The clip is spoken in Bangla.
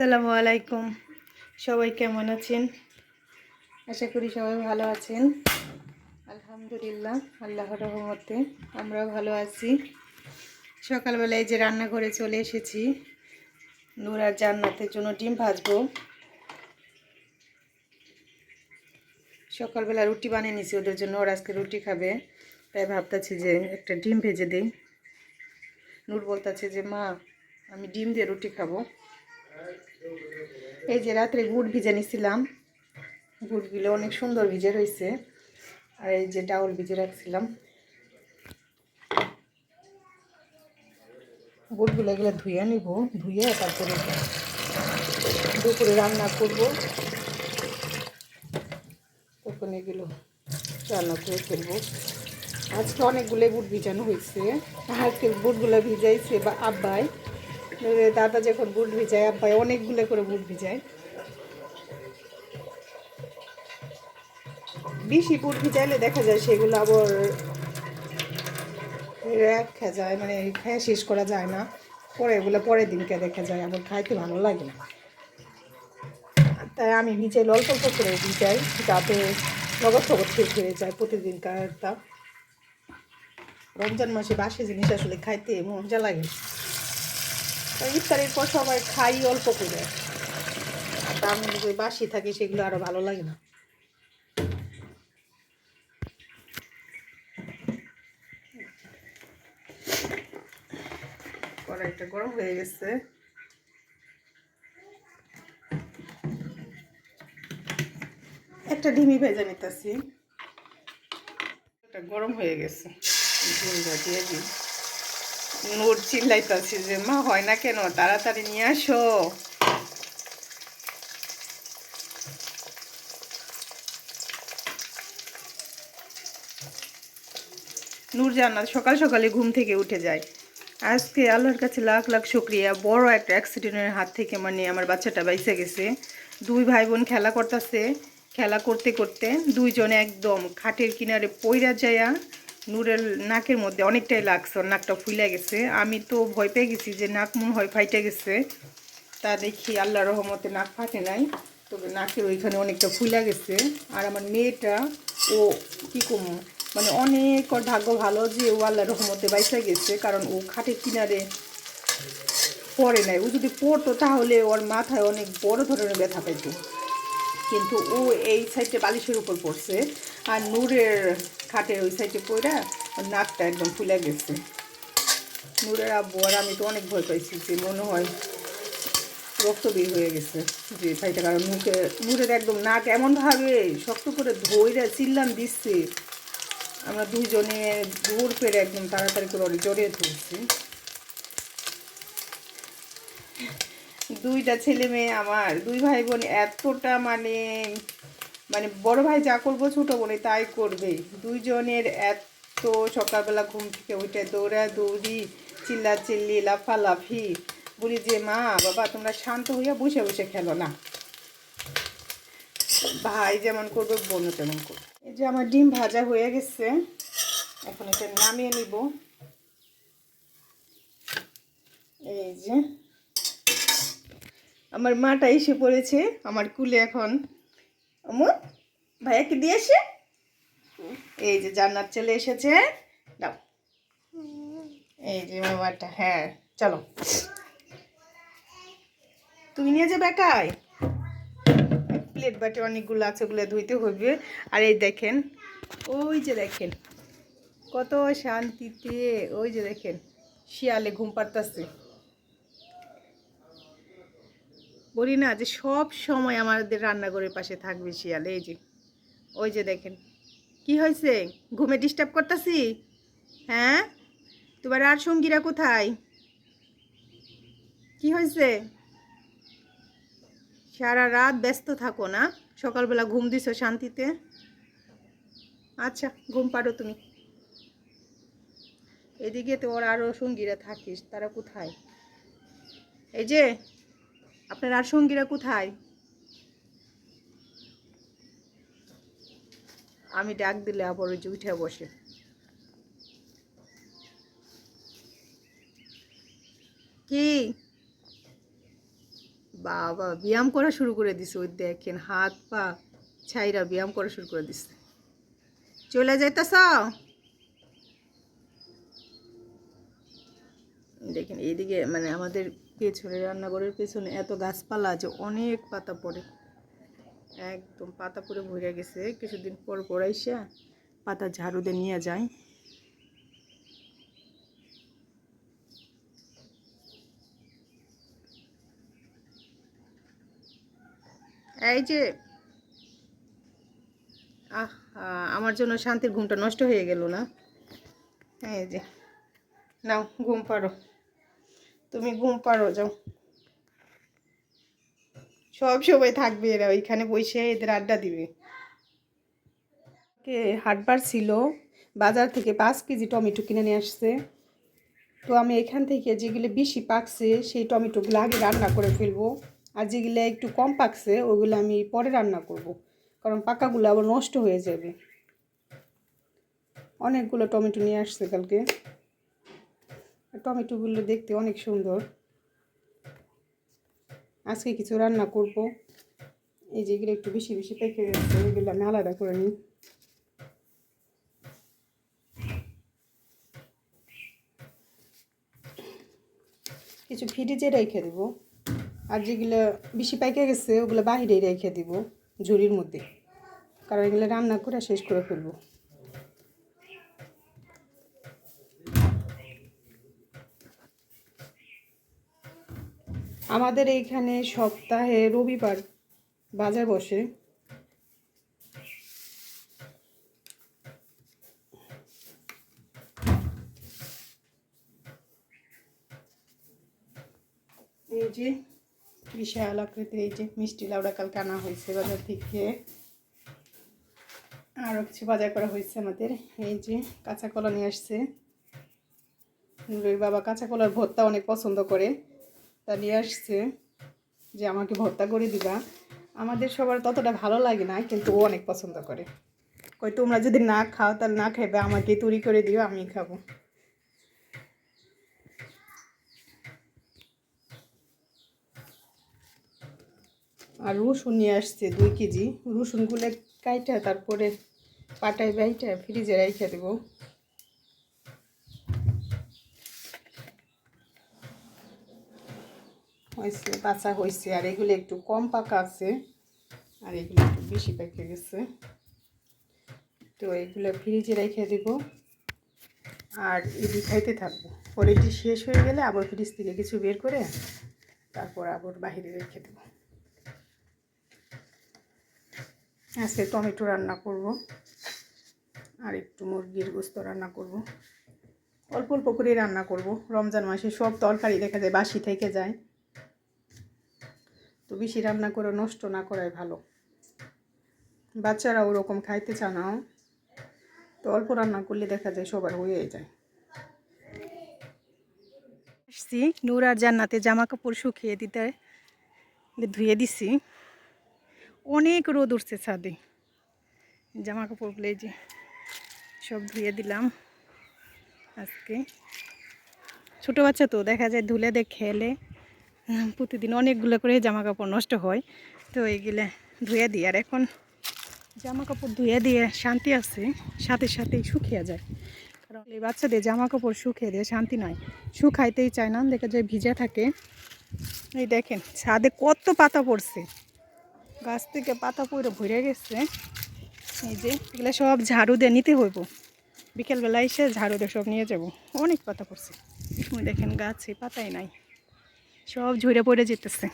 আসসালামু আলাইকুম। সবাই কেমন আছেন? আশা করি সবাই ভালো আছেন। আলহামদুলিল্লাহ, আল্লাহর রহমতে আমরাও ভালো আছি। সকালবেলায় যে রান্নাঘরে চলে এসেছি নুর জান্নাতের জন্য ডিম ভাজবো। সকালবেলা রুটি বানিয়ে নিছি, ওদের জন্য ওরা আজকে রুটি খাবে। তাই ভাবতেছি যে একটা ডিম ভেজে দিই। নূর বলতেছে যে, মা, আমি ডিম দিয়ে রুটি খাব। এই যে রাত্রে গুড় ভিজে নিছিলাম। গুড়গুলো অনেক সুন্দর ভিজে রয়েছে আর এই যে ডাউল ভিজে রাখছিলাম। গুড়গুলো এগুলো ধুয়ে নিব, ধুয়ে তারপরে দুপুরে রান্না করব। তখন এগুলো রান্না করে ফেলব। আজকে অনেকগুলো বুট ভিজানো হয়েছে। আজকে বুটগুলো ভিজাইছে বা আব্বাই। দাদা যখন বুট ভিজায়, আব্বাই অনেকগুলো করে বুট ভিজায়। বেশি বুট ভিজাইলে দেখা যায় সেগুলো আবার রাখা যায় মানে খেয়ে শেষ করা যায় না। পরে এগুলো পরের দিনকে দেখা যায়, আবার খাইতে ভালো লাগে না। তাই আমি ভিজাই অল্প অল্প করে ভিজাই, যাতে নগদ ফগদ শেষ হয়ে যায় প্রতিদিনকারটা। রমজান মাসে বাসি জিনিস আসলে খাইতে মজা লাগে। ইফতারের পর সবাই খাই অল্প করে। আর বাসি থাকে, সেগুলো আরও ভালো লাগে না। কড়াইটা গরম হয়ে গেছে। একটা ডিমি ভেজে নিতেছি। গরম হয়ে গেছে। ডিমটা দিয়ে দিই। নূর চিল্লাইতেছি যে, মা, হয় না কেন? তাড়াতাড়ি নিয়ে আসো। নূর জান্নাত সকাল সকালে ঘুম থেকে উঠে যায়। আজকে আল্লাহর কাছে লাখ লাখ শুক্রিয়া। বড় একটা অ্যাক্সিডেন্টের হাত থেকে মানে আমার বাচ্চাটা বাইসে গেছে। দুই ভাই বোন খেলা করতেছে। খেলা করতে করতে দুইজনে একদম খাটের কিনারে পইরা যায়া নূরের নাকের মধ্যে অনেকটাই লাগছে, ওর নাকটা ফুলে গেছে। আমি তো ভয় পেয়ে গেছি যে নাক মনে হয় ফাইটে গেছে। তা দেখি আল্লাহ রহমতে নাক ফাটে নাই, তবে নাকের ওইখানে অনেকটা ফুলে গেছে। আর আমার মেয়েটা, ও কী কম মানে অনেক ভাগ্য ভালো যে ও আল্লাহ রহমতে বাইসা গেছে, কারণ ও খাটের কিনারে পড়ে নাই। ও যদি পড়তো তাহলে ওর মাথায় অনেক বড় ধরনের ব্যথা পাইতো। কিন্তু ও এই সাইডে বালিশের উপর পড়ছে। আর নূরের খাটের ওই সাইডে পড়া ওর নাকটা একদম ফুলে গেছে। নূরের আব্বু আর আমি তো অনেক ভয় পাইছি যে মনে হয় রক্ত বের হয়ে গেছে যে ভাইটা, কারণ মুখে, নূরের একদম নাক এমনভাবে শক্ত করে ধৈরে চিল্লান দিচ্ছে। আমরা দুইজনে দৌড় পেরে একদম তাড়াতাড়ি করে ওর জড়িয়ে ধরছি। দুইটা ছেলে মেয়ে আমার, দুই ভাই বোন এতটা মানে মানে বড় ভাই যা করব ছোটো বোনে তাই করবে দুইজনের এত সকালবেলা ঘুম থেকে উঠে দৌড়া দৌড়ি চিল্লা চিল্লি লাফালাফি। বলি যে, মা, বাবা, তোমরা শান্ত হইয়া বসে বসে খেলো না। ভাই যেমন করবে, বোনও তেমন করবে। এই যে আমার ডিম ভাজা হয়ে গেছে, এখন এটা নামিয়ে নিব। এই যে, আমার মাটা এসে পড়েছে, আমার কুলে এখন। অমর ভাইয়াকে দিয়ে এসে? এই যে জান্নাত চলে এসেছে দাও। এই যে মামাটা হ্যাঁ চলো। তুমি নিয়ে যাবে একাই? প্লেট বাটি অনেকগুলো আছে, ওগুলো ধুইতে হবে। আর এই দেখেন, ওই যে দেখেন, কত শান্তিতে, ওই যে দেখেন, শিয়ালে ঘুম পাড়তাছে। বলি না যে সব সময় আমাদের রান্নাঘরের পাশে থাকবে শিয়াল, এই যে, ওই যে দেখেন। কি হয়েছে? ঘুমে ডিস্টার্ব করতেছি? হ্যাঁ? তোমার আর সঙ্গীরা কোথায়? কি হয়েছে? সারা রাত ব্যস্ত থাকো না, সকালবেলা ঘুম দিছো শান্তিতে? আচ্ছা ঘুম পারো তুমি। এদিকে তো ওর আরও সঙ্গীরা থাকিস, তারা কোথায়? এই যে আপনার আর সঙ্গীরা কোথায়? আমি ডাক দিলে আবার ওই যে উঠে বসে। কি? বাবা, ব্যায়াম করা শুরু করে দিছে ওই দেখেন, হাত পা ছাইরা ব্যায়াম করা শুরু করে দিছে। চলে যাইতেছ? দেখেন, এইদিকে মানে আমাদের পেছনে, রান্নাঘরের পেছনে এত গাছপালা আছে অনেক পাতা পড়ে। একদম পাতা পরে ভরে গেছে। কিছুদিন পর পর আইসা পাতা ঝাড়ু দিয়ে নিয়ে যায়। এই যে, আহ, আমার জন্য শান্তির ঘুমটা নষ্ট হয়ে গেল না? এই যে, নাও, ঘুম পারো তুমি ঘুম পারো যাও। সব সময় থাকবে এরা, ওইখানে বসে এদের আড্ডা দিবে। কে হাটবার ছিল, বাজার থেকে পাঁচ কেজি টমেটো কিনে নিয়ে আসছে। তো আমি এখান থেকে যেগুলো বেশি পাকছে, সেই টমেটোগুলো আগে রান্না করে ফেলব। আর যেগুলো একটু কম পাকছে, ওগুলো আমি পরে রান্না করব। কারণ পাকাগুলো আবার নষ্ট হয়ে যাবে। অনেকগুলো টমেটো নিয়ে আসছে কালকে। টমেটোগুলো দেখতে অনেক সুন্দর। আজকে কিছু রান্না করব। এই যেগুলো একটু বেশি বেশি পেকে গেছে এগুলো আমি আলাদা করে নিই। কিছু ফ্রিজে রেখে দেবো। আর যেগুলো বেশি পাইকে গেছে ওগুলো বাইরে রেখে দিব ঝুড়ির মধ্যে। কারণ এগুলো রান্না করে শেষ করে ফেলব। আমাদের এইখানে সপ্তাহে রবিবার বাজার বসে। এই যে বিশাল আকৃতির এই যে মিষ্টি লাউডা কালকে আনা হয়েছে বাজার থেকে। আরও কিছু বাজার করা হয়েছে আমাদের। এই যে কাঁচা কলা নিয়ে আসছে। নুরের বাবা কাঁচা কলার ভর্তা অনেক পছন্দ করে। তা নিয়ে আসছে যে আমাকে ভর্তা করে দিবা। আমাদের সবার ততটা ভালো লাগে না, কিন্তু ও অনেক পছন্দ করে। কই, তোমরা যদি না খাও, তাহলে না খাইবে, আমাকে তৈরি করে দিও, আমি খাব। আর রসুন নিয়ে আসছে দুই কেজি। রসুনগুলো কাইটা, তারপরে পাটায় বাইটা, ফ্রিজে রেখে দেবো। হয়েছে বাচ্চা হয়েছে, আর এগুলো একটু কম পাকা আছে, আর এগুলো একটু বেশি পেকে গেছে। তো এগুলো ফ্রিজে রেখে দেব, আর এটি খাইতে থাকব। পরে এটি শেষ হয়ে গেলে আবার ফ্রিজ থেকে কিছু বের করে তারপর আবার বাইরে রেখে দেবো। আজকে টমেটো রান্না করব, আর একটু মুরগির গোস্ত রান্না করব। অল্প অল্প করে রান্না করব। রমজান মাসে সব তরকারি দেখা যায় বাসি থেকে যায়। তো বেশি রান্না করে নষ্ট না করাই ভালো। বাচ্চারা ওরকম খাইতে চা নাও তো অল্প রান্না করলে দেখা যায় সবার হয়ে যায়। আসছি, নূর আর জান্নাতে জামা কাপড় শুকিয়ে দিতে ধুয়ে দিছি। অনেক রোদ উঠছে ছাদে। জামা কাপড়গুলো এই যে সব ধুয়ে দিলাম আজকে। ছোটো বাচ্চা তো দেখা যায় ধুলে দেখ খেলে। প্রতিদিন অনেকগুলো করে জামা কাপড় নষ্ট হয়। তো এইগুলো ধুয়ে দিই আর এখন জামা কাপড় ধুয়ে দিয়ে শান্তি আছে, সাথে সাথেই শুকিয়ে যায়। কারণ এই বাচ্চাদের জামা কাপড় শুকিয়ে দিয়ে শান্তি নাই শুকাইতেই চায় না, দেখা যায় ভিজা থাকে। এই দেখেন, ছাদে কত পাতা পড়ছে। গাছ থেকে পাতা পড়ে ভরে গেছে। এই যে, এগুলো সব ঝাড়ু দিয়ে নিতে হইব। বিকেলবেলা এসে ঝাড়ু দিয়ে সব নিয়ে যাব। অনেক পাতা পড়ছে। দেখেন গাছে পাতাই নাই। সব ঝরে পড়ে যেতেছে।